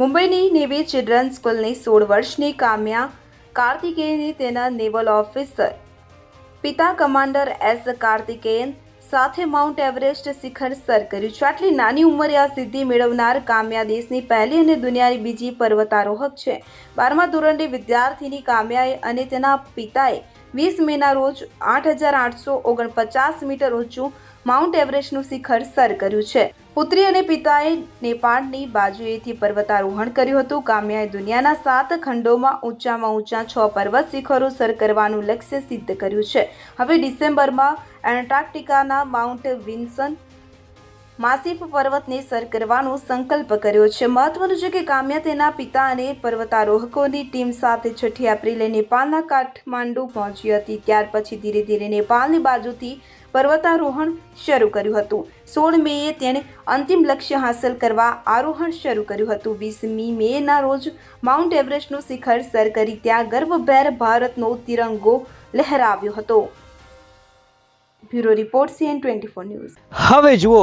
મુંબઈની navy children સ્કૂલની સોળ વર્ષની કામ્યા કાર્તિકેયને તેના નેવલ ઓફિસર. પિતા કમાન્ડર એસ કાર્તિકેયન સાથે માઉન્ટ એવરેસ્ટ શિખર સર કર્યું છે. આટલી નાની ઉંમરે આ સિદ્ધિ મેળવનાર કામ્યા દેશની પહેલી અને દુનિયાની બીજી પર્વતારોહક છે. બારમા ધોરણની વિદ્યાર્થીની કામ્યાએ અને તેના પિતાએ વીસ મેના રોજ આઠ હજાર આઠસો ઓગણપચાસ મીટર ઊંચું માઉન્ટ એવરેસ્ટનું શિખર સર કર્યું છે. પુત્રી અને પિતાએ નેપાળની બાજુએથી પર્વતારોહણ કર્યું હતું. કામ્યાએ દુનિયાના સાત ખંડોમાં ઊંચામાં ઊંચા છ પર્વત શિખરો સર કરવાનું લક્ષ્ય સિદ્ધ કર્યું છે. હવે ડિસેમ્બરમાં એન્ટાર્કટિકાના માઉન્ટ વિન્સન માસિફ પર્વતને સર કરવાનો સંકલ્પ કર્યો છે. મહત્વનું છે કે કામ્યા તેના પિતા અને પર્વતારોહકોની ટીમ સાથે છઠ્ઠી એપ્રિલે નેપાળના કાઠમાંડુ પહોંચી હતી. ત્યાર પછી ધીરે ધીરે નેપાળની બાજુથી પર્વતારોહણ શરૂ કર્યું હતું. સોળ મેએ તેણે અંતિમ લક્ષ્ય હાંસલ કરવા આરોહણ શરૂ કર્યું હતું. વીસમી મેના રોજ માઉન્ટ એવરેસ્ટનું શિખર સર કરી ત્યાં ગર્વભેર ભારતનો તિરંગો લહેરાવ્યો હતો. Bureau report CN twenty four news. હવે જુઓ